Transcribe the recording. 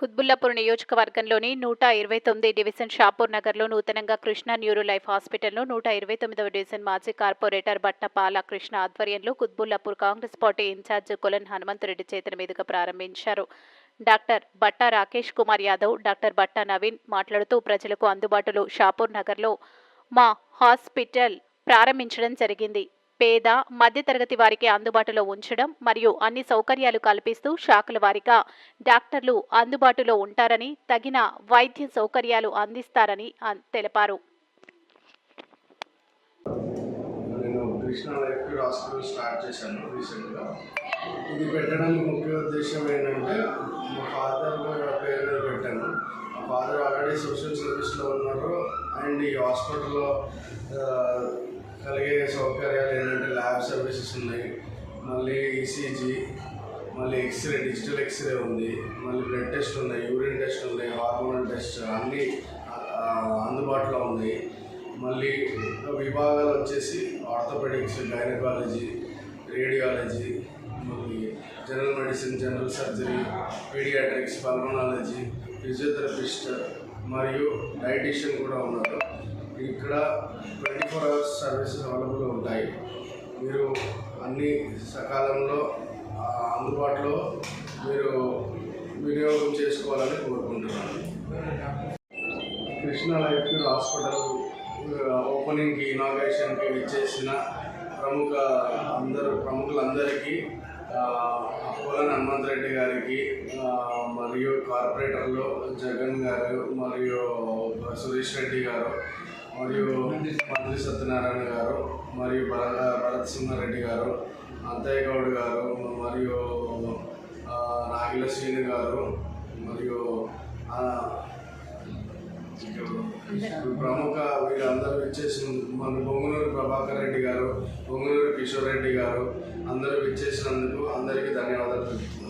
కుత్బుల్లాపూర్ నియోజకవర్గంలోని నూట ఇరవై తొమ్మిది డివిజన్ షాపూర్ నగర్లో నూతనంగా కృష్ణ న్యూరో లైఫ్ హాస్పిటల్ను నూట ఇరవై తొమ్మిదవ డివిజన్ మాజీ కార్పొరేటర్ బట్టపాల కృష్ణ ఆధ్వర్యంలో కుత్బుల్లాపూర్ కాంగ్రెస్ పార్టీ ఇన్ఛార్జ్ కొలన్ హనుమంతురెడ్డి చేతుల మీదుగా ప్రారంభించారు. డాక్టర్ బట్టా రాకేష్ కుమార్ యాదవ్ డాక్టర్ బట్టా నవీన్ మాట్లాడుతూ ప్రజలకు అందుబాటులో షాపూర్ నగర్లో మా హాస్పిటల్ ప్రారంభించడం జరిగింది. పేద మధ్యతరగతి వారికి అందుబాటులో ఉంచడం మరియు అన్ని సౌకర్యాలు కల్పిస్తూ శాఖల వారిగా డాక్టర్లు అందుబాటులో ఉంటారని తగిన వైద్య సౌకర్యాలు అందిస్తారని తెలిపారు. స్టార్ట్ చేశాను రీసెంట్గా. ఇది పెట్టడానికి ముఖ్య ఉద్దేశం ఏంటంటే మా ఫాదర్ పేరు మీద పెట్టాను. మా ఫాదర్ ఆల్రెడీ సోషల్ సర్వీస్లో ఉన్నారు. అండ్ ఈ హాస్పిటల్లో కలిగే సౌకర్యాలు ఏంటంటే ల్యాబ్ సర్వీసెస్ ఉన్నాయి. మళ్ళీ ఈసీజీ మళ్ళీ ఎక్స్రే డిజిటల్ ఎక్స్రే ఉంది. మళ్ళీ బ్లడ్ టెస్ట్ ఉన్నాయి యూరిన్ టెస్ట్ ఉన్నాయి హార్మోనల్ టెస్ట్ అన్నీ అందుబాటులో ఉన్నాయి మళ్ళీ విభాగాలు వచ్చేసి ఆర్థోపెడిక్స్ గైనకాలజీ రేడియాలజీ మళ్ళీ general medicine general surgery paediatrics pulmonology physiotherapist మరియు డైటీషియన్ కూడా ఉన్నారు. ఇక్కడ twenty four hours services available ఉంటాయి. మీరు అన్ని సకాలంలో అందుబాటులో మీరు వినియోగం చేసుకోవాలని కోరుకుంటున్నాను. కృష్ణ లైఫ్ కేర్ హాస్పిటల్ ఓపెనింగ్కి ఇనాగ్రేషన్కి విచ్చేసిన ప్రముఖ అందరు ప్రముఖులందరికీ ఆ, హనుమంత్ రెడ్డి గారికి మరియు కార్పొరేటర్లు జగన్ గారు మరియు సురేష్ రెడ్డి గారు మరియు మంత్రి సత్యనారాయణ గారు మరియు భరత భరత్ సింహారెడ్డి గారు అంతయ్య గౌడ్ గారు మరియు నాగిల శ్రీను గారు మరియు ప్రముఖ వీరందరూ ఇచ్చేసిన మన బొంగునూరు ప్రభాకర్ రెడ్డి గారు బొంగునూరు కిషోర్ రెడ్డి గారు అందరూ ఇచ్చేసినందుకు అందరికీ ధన్యవాదాలు తెలుపుతున్నాను.